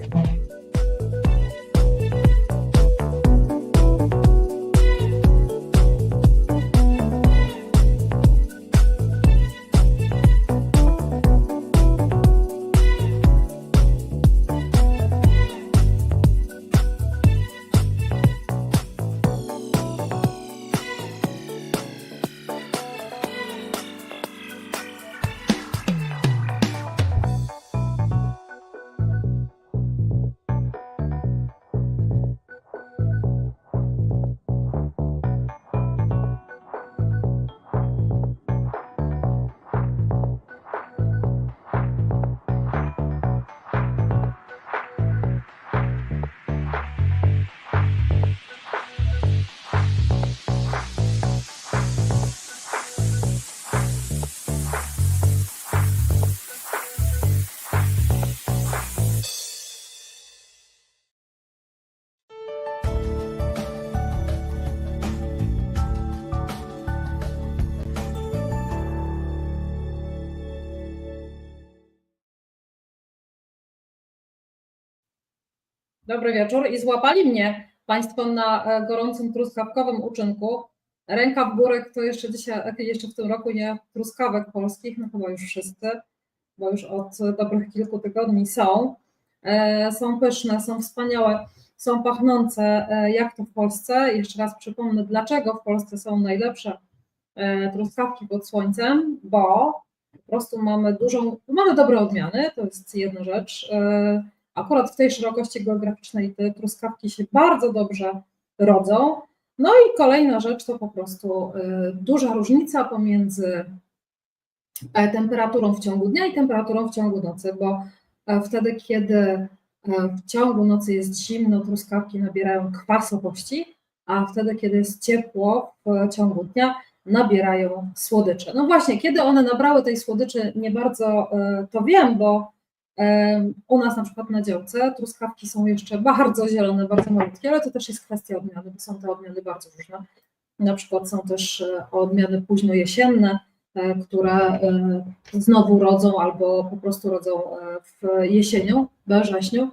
expect. Dobry wieczór i złapali mnie Państwo na e, gorącym truskawkowym uczynku. Ręka w górę, kto jeszcze dzisiaj, jeszcze w tym roku nie truskawek polskich, no chyba już wszyscy, bo już od dobrych kilku tygodni są. E, Są pyszne, są wspaniałe, są pachnące, e, jak to w Polsce. Jeszcze raz przypomnę, dlaczego w Polsce są najlepsze e, truskawki pod słońcem, bo po prostu mamy dużą, mamy dobre odmiany, to jest jedna rzecz. Akurat w tej szerokości geograficznej te truskawki się bardzo dobrze rodzą. No i kolejna rzecz to po prostu y, duża różnica pomiędzy e, temperaturą w ciągu dnia i temperaturą w ciągu nocy, bo e, wtedy, kiedy e, w ciągu nocy jest zimno, truskawki nabierają kwasowości, a wtedy, kiedy jest ciepło w ciągu dnia, nabierają słodycze. No właśnie, kiedy one nabrały tej słodyczy, nie bardzo to wiem, bo u nas na przykład na działce truskawki są jeszcze bardzo zielone, bardzo malutkie, ale to też jest kwestia odmiany, bo są te odmiany bardzo różne. Na przykład są też e, odmiany późno jesienne, e, które e, znowu rodzą albo po prostu rodzą w jesienią, we wrześniu.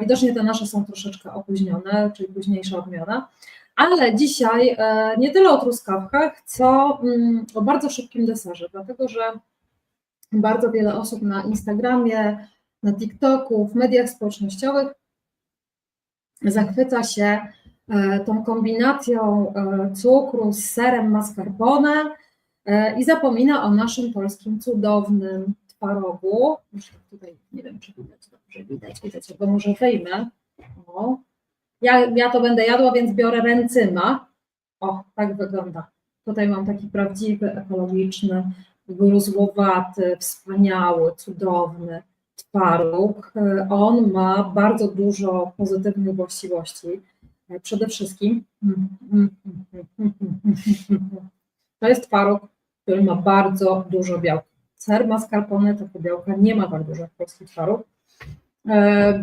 Widocznie te nasze są troszeczkę opóźnione, czyli późniejsza odmiana. Ale dzisiaj nie tyle o truskawkach, co mm, o bardzo szybkim deserze, dlatego że bardzo wiele osób na Instagramie, na TikToku, w mediach społecznościowych zachwyca się e, tą kombinacją e, cukru z serem mascarpone e, i zapomina o naszym polskim cudownym twarogu. Tutaj nie wiem, czy widać dobrze, widać, widać, bo może wyjmę. O. Ja, ja to będę jadła, więc biorę ręcyma. O, tak wygląda. Tutaj mam taki prawdziwy, ekologiczny, gruzłowaty, wspaniały, cudowny twaróg. On ma bardzo dużo pozytywnych właściwości. Przede wszystkim to jest twaróg, który ma bardzo dużo białka. Ser mascarpone tego białka nie ma tak dużo jak polski twaróg,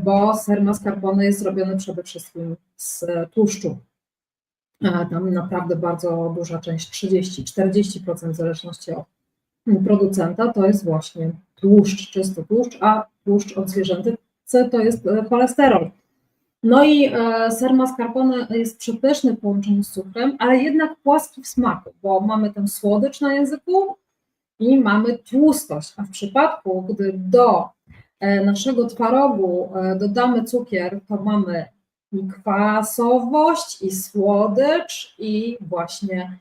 bo ser mascarpone jest zrobiony przede wszystkim z tłuszczu. Tam naprawdę bardzo duża część, 30-40% w zależności od producenta to jest właśnie tłuszcz, czysty tłuszcz, a tłuszcz od zwierzęcy to jest e, cholesterol. No i e, ser mascarpone jest przepyszny w połączeniu z cukrem, ale jednak płaski w smaku, bo mamy ten słodycz na języku i mamy tłustość, a w przypadku, gdy do e, naszego twarogu dodamy cukier, to mamy i kwasowość, i słodycz, i właśnie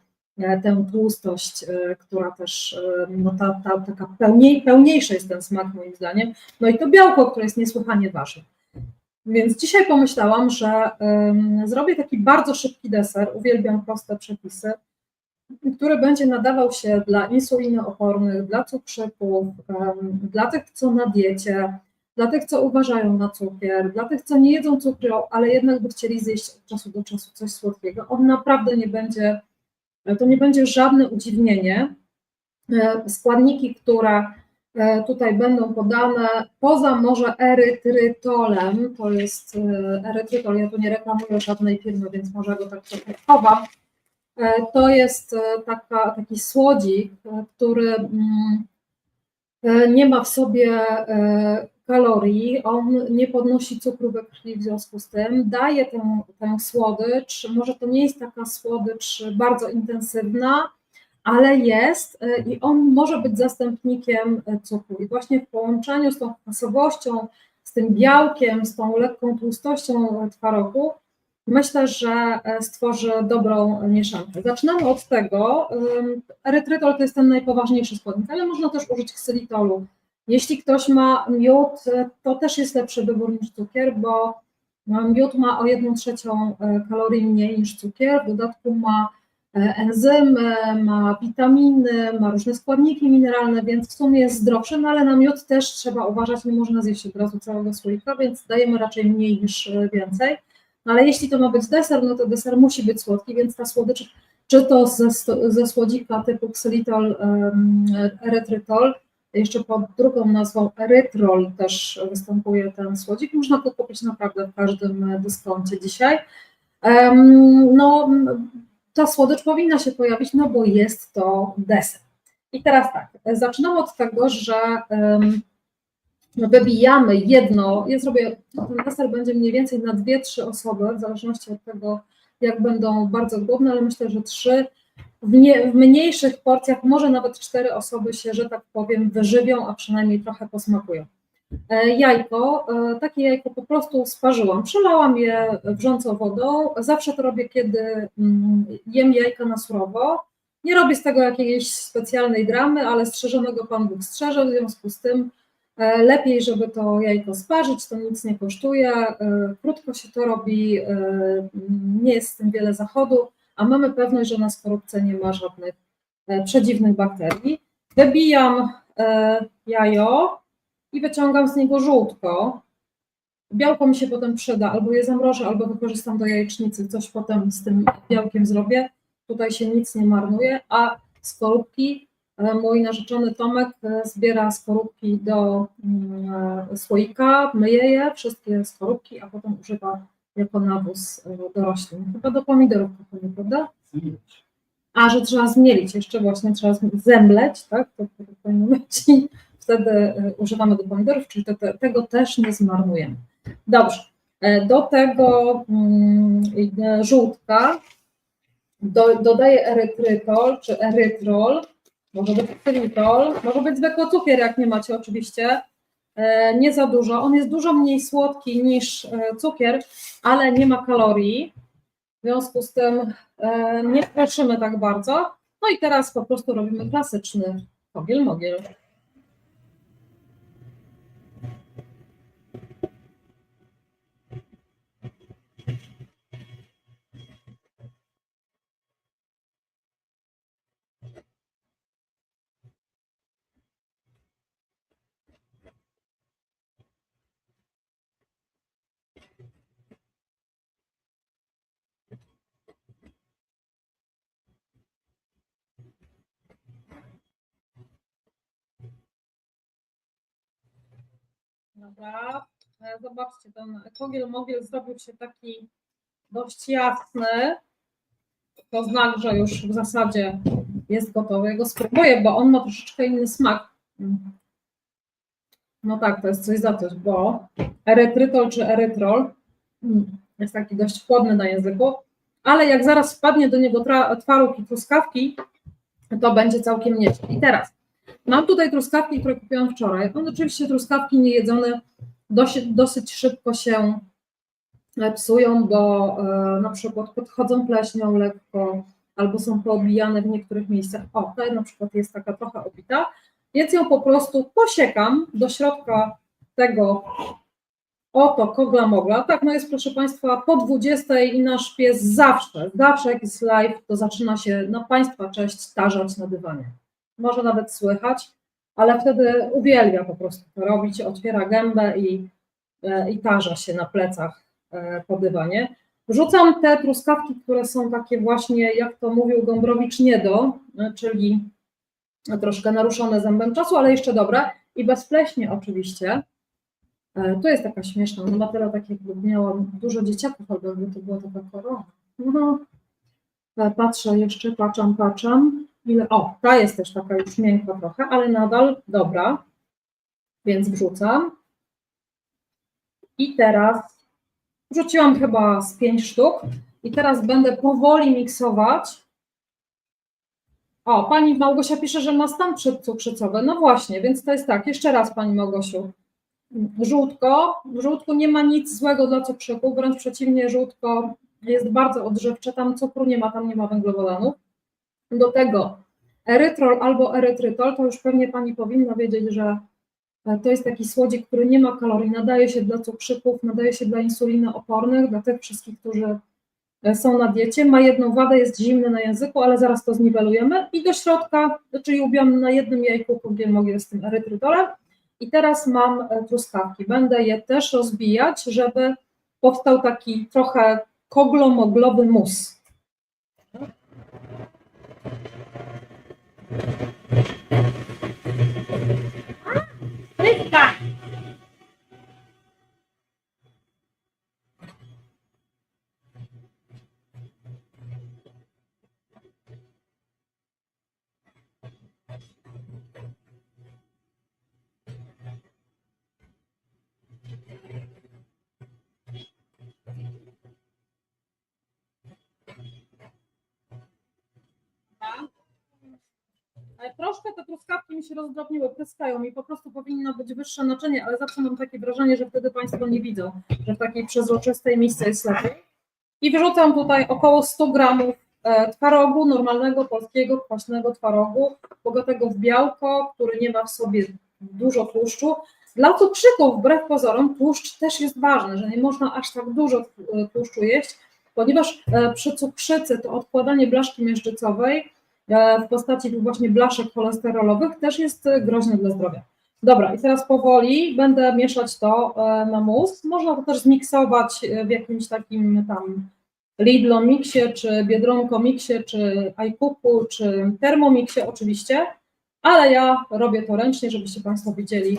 tę tłustość, e, która też, e, no ta, ta taka pełniej, pełniejszy jest ten smak moim zdaniem, no i to białko, które jest niesłychanie ważne. Więc dzisiaj pomyślałam, że um, zrobię taki bardzo szybki deser, uwielbiam proste przepisy, który będzie nadawał się dla insulinoopornych, dla cukrzyków, um, dla tych, co na diecie, dla tych, co uważają na cukier, dla tych, co nie jedzą cukru, ale jednak by chcieli zjeść od czasu do czasu coś słodkiego. On naprawdę nie będzie to nie będzie żadne udziwnienie. E, składniki, które e, tutaj będą podane, poza może erytrytolem, to jest e, erytrytol, ja tu nie reklamuję żadnej firmy, więc może go tak trochę chowam, to jest taka, taki słodzik, który mm, nie ma w sobie kalorii, on nie podnosi cukru we krwi w związku z tym, daje tę, tę słodycz, może to nie jest taka słodycz bardzo intensywna, ale jest y, i on może być zastępnikiem cukru. I właśnie w połączeniu z tą kwasowością, z tym białkiem, z tą lekką tłustością twarogu, myślę, że y, stworzy dobrą mieszankę. Zaczynamy od tego, erytrytol to jest ten najpoważniejszy składnik, ale można też użyć ksylitolu. Jeśli ktoś ma miód, to też jest lepszy wybór niż cukier, bo miód ma o 1 trzecią kalorii mniej niż cukier, w dodatku ma E, enzymy, ma witaminy, ma różne składniki mineralne, więc w sumie jest zdrowszy, no ale na miód też trzeba uważać, nie można zjeść od razu całego słoika, więc dajemy raczej mniej niż e, więcej. No ale jeśli to ma być deser, no to deser musi być słodki, więc ta słodycz, czy to ze, ze słodzika typu ksylitol, um, erytrytol, jeszcze pod drugą nazwą erytrol też występuje ten słodzik, można go kupić naprawdę w każdym dyskoncie dzisiaj. No, ta słodycz powinna się pojawić, no bo jest to deser. I teraz tak, zaczynamy od tego, że wybijamy jedno, ja zrobię, ten deser będzie mniej więcej na dwie, trzy osoby, w zależności od tego, jak będą bardzo głodne, ale myślę, że trzy, w, nie, w mniejszych porcjach, może nawet cztery osoby się, że tak powiem, wyżywią, a przynajmniej trochę posmakują. E, jajko, e, takie jajko po prostu sparzyłam, przelałam je wrzącą wodą, zawsze to robię, kiedy mm, jem jajka na surowo, nie robię z tego jakiejś specjalnej dramy, ale strzeżonego Pan Bóg strzeże, w związku z tym e, lepiej, żeby to jajko sparzyć, to nic nie kosztuje, krótko się to robi, nie jest z tym wiele zachodu, a mamy pewność, że na skorupce nie ma żadnych przedziwnych bakterii. Wybijam jajo, i wyciągam z niego żółtko. Białko mi się potem przyda, albo je zamrożę, albo wykorzystam do jajecznicy, coś potem z tym białkiem zrobię. Tutaj się nic nie marnuje, a skorupki, e, mój narzeczony Tomek e, zbiera skorupki do mm, słoika, myje je, wszystkie skorupki, a potem używa jako nawóz e, do roślin. Chyba do pomidorów, prawda? A, że trzeba zmielić, jeszcze właśnie trzeba zemleć, tak? To, powinno być wtedy e, używamy do pomidorów, czyli tego też nie zmarnujemy. Dobrze, e, do tego mm, żółtka do, dodaję erytrytol czy erytrol, może być erytrol, może być zwykły cukier, jak nie macie oczywiście, nie za dużo. On jest dużo mniej słodki niż cukier, ale nie ma kalorii. W związku z tym nie proszymy tak bardzo. No i teraz po prostu robimy klasyczny pogiel mogiel. Dobra, zobaczcie, ten kogiel mogiel zrobił się taki dość jasny. To znak, że już w zasadzie jest gotowy. Ja go spróbuję, bo on ma troszeczkę inny smak. No tak, to jest coś za coś, bo erytrytol czy erytrol mm, jest taki dość chłodny na języku, ale jak zaraz wpadnie do niego twaróg i truskawki, to będzie całkiem nieźle. I teraz Mam tutaj truskawki, które kupiłam wczoraj. One oczywiście truskawki niejedzone dosyć, dosyć szybko się e, psują, bo e, na przykład podchodzą pleśnią lekko albo są poobijane w niektórych miejscach. O, ta na przykład jest taka trochę obita, więc ją po prostu posiekam do środka tego oto kogla mogla. Tak, no jest proszę Państwa po 20 i nasz pies zawsze, zawsze jak jest live, to zaczyna się na Państwa cześć tarzać na dywanie może nawet słychać, ale wtedy uwielbia po prostu to robić, otwiera gębę i, e, i tarza się na plecach e, po dywanie. Wrzucam te truskawki, które są takie właśnie, jak to mówił Gombrowicz, nie do, e, czyli troszkę naruszone zębem czasu, ale jeszcze dobre i bezpleśnie oczywiście. To jest taka śmieszna, no tyle tak jakby miała dużo dzieciaków, albo jakby to była taka korona. No, patrzę jeszcze, patrzam, patrzam. Ile? O, ta jest też taka już miękka trochę, ale nadal dobra, więc wrzucam. I teraz wrzuciłam chyba z pięć sztuk i teraz będę powoli miksować. O, pani Małgosia pisze, że ma stan przedcukrzycowy. No właśnie, więc to jest tak, jeszcze raz pani Małgosiu. Żółtko, w żółtku nie ma nic złego dla cukrzyku, wręcz przeciwnie, żółtko jest bardzo odżywcze, tam cukru nie ma, tam nie ma węglowodanów. Do tego erytrol albo erytrytol, to już pewnie pani powinna wiedzieć, że e, to jest taki słodzik, który nie ma kalorii, nadaje się dla cukrzyków, nadaje się dla insulinoopornych, dla tych wszystkich, którzy e, są na diecie. Ma jedną wadę, jest zimny na języku, ale zaraz to zniwelujemy. I do środka, czyli ubiłam na jednym jajku mogę z tym erytrytolem. I teraz mam e, truskawki. Będę je też rozbijać, żeby powstał taki trochę koglomoglowy mus. Rybka! Ale truskawki mi się rozdrobniły, pryskają mi, po prostu powinno być wyższe naczynie, ale zawsze mam takie wrażenie, że wtedy Państwo nie widzą, że w takiej przezroczystej miejsce jest lepiej. I wyrzucam tutaj około 100 gramów e, twarogu, normalnego polskiego kwaśnego twarogu, bogatego w białko, który nie ma w sobie dużo tłuszczu. Dla cukrzyków, wbrew pozorom, tłuszcz też jest ważny, że nie można aż tak dużo e, tłuszczu jeść, ponieważ e, przy cukrzycy to odkładanie blaszki miażdżycowej w postaci właśnie blaszek cholesterolowych też jest groźne dla zdrowia. Dobra, i teraz powoli będę mieszać to na mus. Można to też zmiksować w jakimś takim tam Lidlo Mixie, czy Biedronko Mixie, czy iCooku, czy Thermomixie oczywiście, ale ja robię to ręcznie, żebyście Państwo widzieli.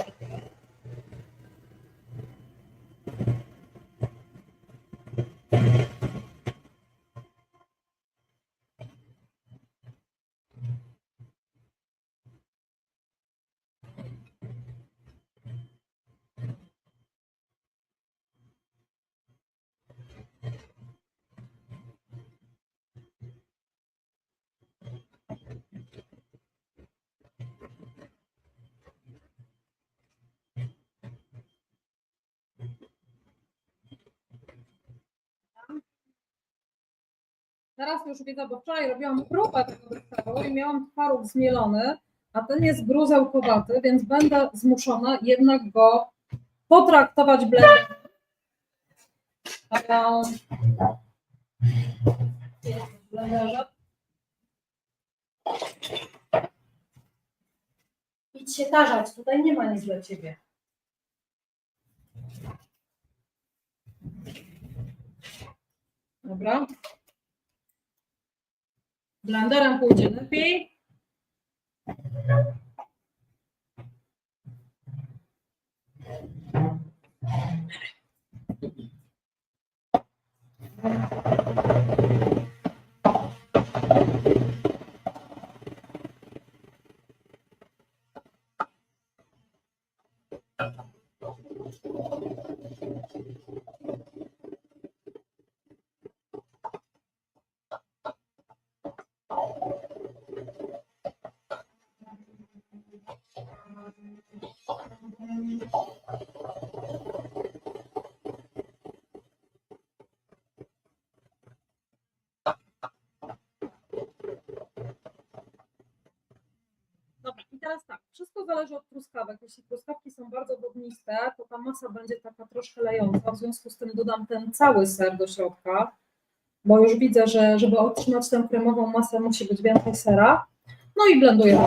Teraz już widzę, bo wczoraj robiłam próbę tego deseru i miałam twaróg zmielony, a ten jest gruzełkowaty, więc będę zmuszona jednak go potraktować blenderze. Idź się tarzać, tutaj nie ma nic dla ciebie. Dobra. Blenderem pójdzie lepiej. Dobra, wszystko zależy od truskawek. Jeśli truskawki są bardzo wodniste, to ta masa będzie taka troszkę lejąca, w związku z tym dodam ten cały ser do środka, bo już widzę, że żeby otrzymać tę kremową masę musi być więcej sera. No i blenduję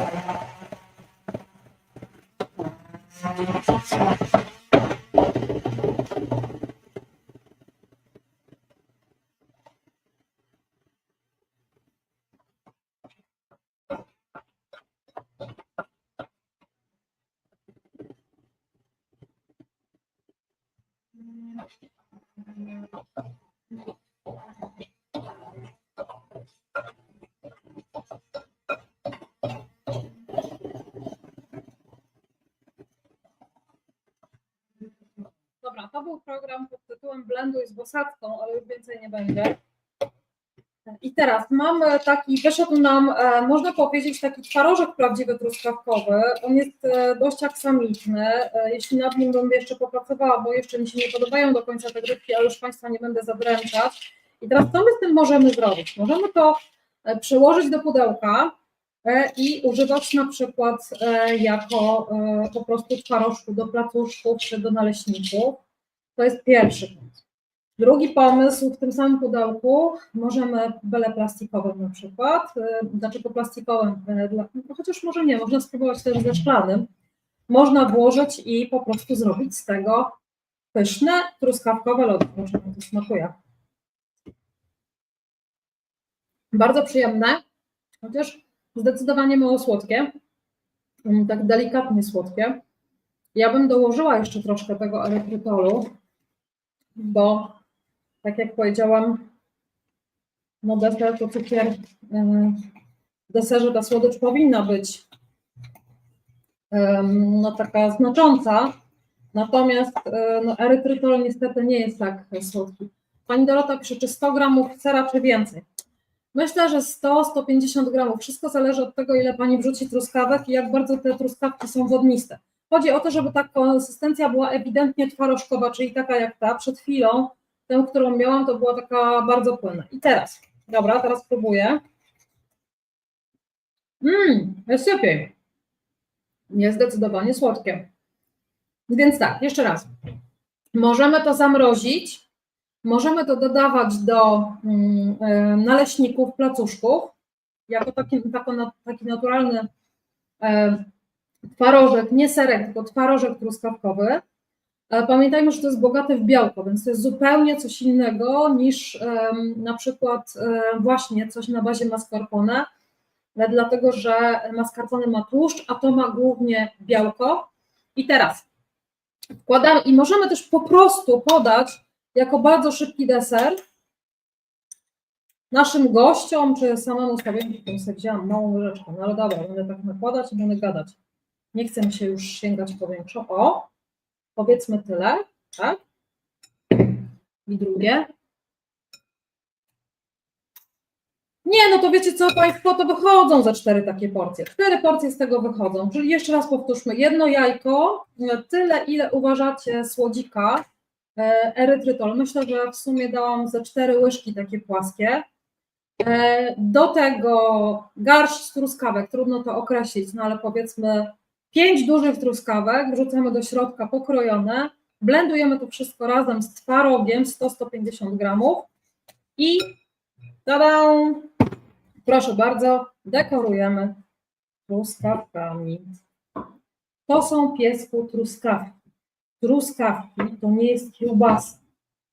był program pod tytułem Blenduj z Bosacką, ale już więcej nie będzie. I teraz mamy taki, wyszedł nam, e, można powiedzieć, taki twarożek prawdziwy truskawkowy. On jest e, dość aksamitny. E, jeśli nad nim bym jeszcze popracowała, bo jeszcze mi się nie podobają do końca te grypki, ale już Państwa nie będę zadręczać. I teraz co my z tym możemy zrobić? Możemy to e, przełożyć do pudełka e, i używać na przykład e, jako e, po prostu twarożku do placuszków czy do naleśników. To jest pierwszy pomysł. Drugi pomysł w tym samym pudełku możemy bele plastikowym na przykład, dlaczego plastikowym, e, dla- no chociaż może nie, można spróbować też ze szklanym, można włożyć i po prostu zrobić z tego pyszne truskawkowe lody. Mi to smakuje. Bardzo przyjemne, chociaż zdecydowanie mało słodkie, Mm, tak delikatnie słodkie. Ja bym dołożyła jeszcze troszkę tego erytrytolu, bo tak jak powiedziałam, no deser to cukier, yy, w deserze ta słodycz powinna być no taka znacząca, natomiast yy, no, erytrytol niestety nie jest tak słodki. Pani Dorota pisze, czy 100 gramów sera, czy więcej? Myślę, że 100-150 gramów. Wszystko zależy od tego, ile Pani wrzuci truskawek i jak bardzo te truskawki są wodniste. Chodzi o to, żeby ta konsystencja była ewidentnie twarożkowa, czyli taka jak ta. Przed chwilą, tę, którą miałam, to była taka bardzo płynna. I teraz, dobra, teraz próbuję. Mmm, jest lepiej. Jest zdecydowanie słodkie. Więc tak, jeszcze raz. Możemy to zamrozić, możemy to dodawać do mm, naleśników, placuszków, jako taki, taki naturalny twarożek, nie serek, tylko twarożek truskawkowy. E, Pamiętajmy, że to jest bogate w białko, więc to jest zupełnie coś innego niż na przykład e, właśnie coś na bazie mascarpone, e, dlatego że mascarpone ma tłuszcz, a to ma głównie białko. I teraz wkładamy, i możemy też po prostu podać jako bardzo szybki deser naszym gościom, czy samemu sobie, tu sobie wzięłam małą łyżeczkę, no ale dobra, będę tak nakładać i będę gadać. Nie chcę mi się już sięgać po większą. O, powiedzmy tyle, tak? I drugie. Nie, no to wiecie co, Państwo, to wychodzą za cztery takie porcje. Cztery porcje z tego wychodzą. Czyli jeszcze raz powtórzmy, jedno jajko, tyle ile uważacie słodzika, e, erytrytol. Myślę, że w sumie dałam ze cztery łyżki takie płaskie. E, Do tego garść truskawek, trudno to określić, no ale powiedzmy pięć dużych truskawek, wrzucamy do środka pokrojone, blendujemy to wszystko razem z twarogiem 100-150 gramów i tada! Proszę bardzo, dekorujemy truskawkami. To są piesku truskawki. Truskawki to nie jest kiełbasa.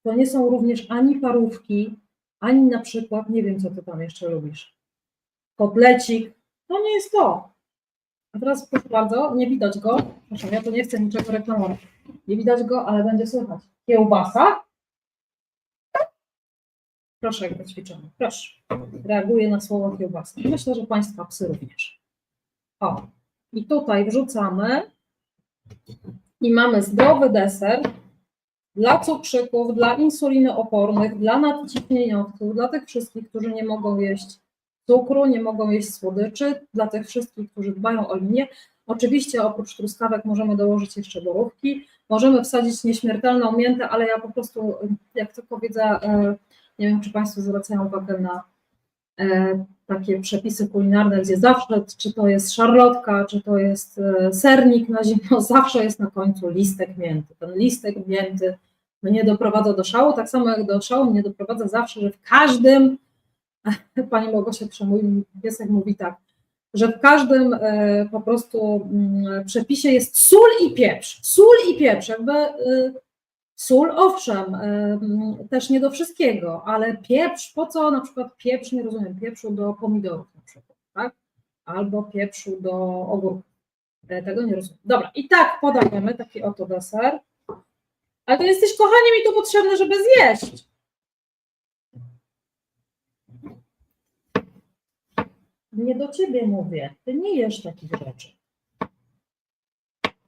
To nie są również ani parówki, ani na przykład, nie wiem, co ty tam jeszcze lubisz, kotlecik. To nie jest to. A teraz proszę bardzo, nie widać go. Proszę, ja to nie chcę niczego reklamować. Nie widać go, ale będzie słychać. Kiełbasa. Proszę, jak to ćwiczymy. Proszę. Reaguję na słowo kiełbasa. Myślę, że Państwa psy również. O, i tutaj wrzucamy i mamy zdrowy deser dla cukrzyków, dla insulinoopornych, dla nadciśnieniowców, dla tych wszystkich, którzy nie mogą jeść cukru, nie mogą jeść słodyczy, dla tych wszystkich, którzy dbają o linię. Oczywiście oprócz truskawek możemy dołożyć jeszcze borówki, możemy wsadzić nieśmiertelną miętę, ale ja po prostu, jak tylko widzę, e, nie wiem, czy Państwo zwracają uwagę na e, takie przepisy kulinarne, gdzie zawsze, czy to jest szarlotka, czy to jest e, sernik na zimno, zawsze jest na końcu listek mięty. Ten listek mięty mnie doprowadza do szału, tak samo jak do szału mnie doprowadza zawsze, że w każdym, Pani Małgosia pisze, mój piesek mówi tak, że w każdym e, po prostu mm, przepisie jest sól i pieprz, sól i pieprz, jakby e, Sól, owszem, ym, też nie do wszystkiego, ale pieprz, po co na przykład pieprz, nie rozumiem, pieprzu do pomidorów na przykład, tak? Albo pieprzu do ogórków. E, Tego nie rozumiem. Dobra, i tak podajemy taki oto deser. Ale to jesteś, kochanie, mi tu potrzebne, żeby zjeść. Nie do ciebie mówię. Ty nie jesz takich rzeczy.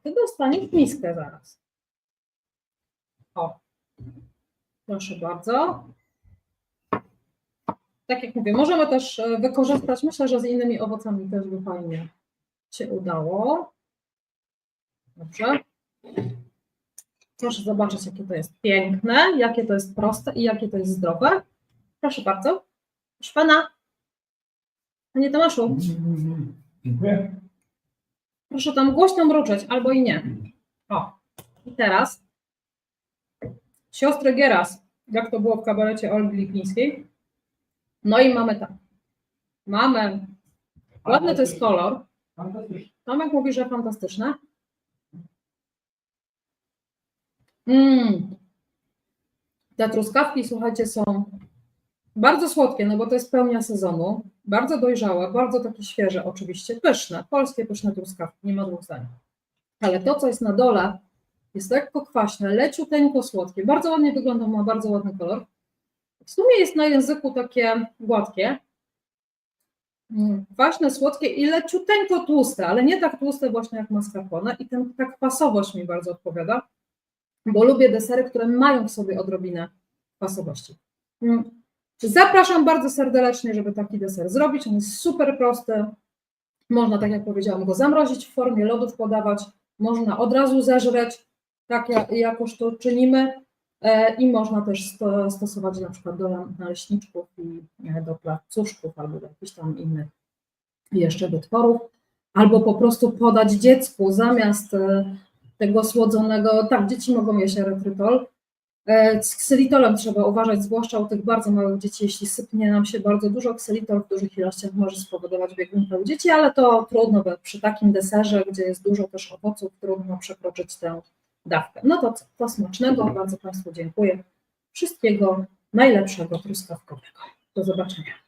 Ty dostaniesz miskę zaraz. O, proszę bardzo. Tak jak mówię, możemy też e, wykorzystać, myślę, że z innymi owocami też by fajnie się udało. Dobrze. Proszę zobaczyć, jakie to jest piękne, jakie to jest proste i jakie to jest zdrowe. Proszę bardzo. Proszę pana. Panie Tomaszu, Dziękuję. proszę tam głośno mruczeć, albo i nie. O, i teraz siostry Gieras, jak to było w kabarecie Olgi Lipińskiej. No i mamy tak. Mamy, ładny to jest kolor. Fantastycznie. Tomek mówi, że fantastyczne. Mm. Te truskawki, słuchajcie, są bardzo słodkie, no bo to jest pełnia sezonu. Bardzo dojrzałe, bardzo takie świeże oczywiście. Pyszne, polskie pyszne truskawki, nie ma dwóch zdań. Ale to, co jest na dole, jest lekko kwaśne, leciuteńko słodkie. Bardzo ładnie wygląda, ma bardzo ładny kolor. W sumie jest na języku takie gładkie. Mm, Kwaśne, słodkie i leciuteńko tłuste, ale nie tak tłuste właśnie jak mascarpone i ten, ta kwasowość mi bardzo odpowiada, bo lubię desery, które mają w sobie odrobinę kwasowości. Zapraszam bardzo serdecznie, żeby taki deser zrobić. On jest super prosty. Można, tak jak powiedziałam, go zamrozić w formie lodów podawać, można od razu zeżreć, tak jak, jakoż to czynimy. E, I można też sto, stosować na przykład do naleśniczków i e, do placuszków albo do jakichś tam innych jeszcze wytworów, albo po prostu podać dziecku zamiast e, tego słodzonego, tak, dzieci mogą jeść erytrytol. E, Z ksylitolem trzeba uważać, zwłaszcza u tych bardzo małych dzieci, jeśli sypnie nam się bardzo dużo, ksylitol w dużych ilościach może spowodować biegunkę u dzieci, ale to trudno, bo przy takim deserze, gdzie jest dużo też owoców, trudno przekroczyć tę dawkę. No to to smacznego, bardzo Państwu dziękuję. Wszystkiego najlepszego truskawkowego. Do zobaczenia.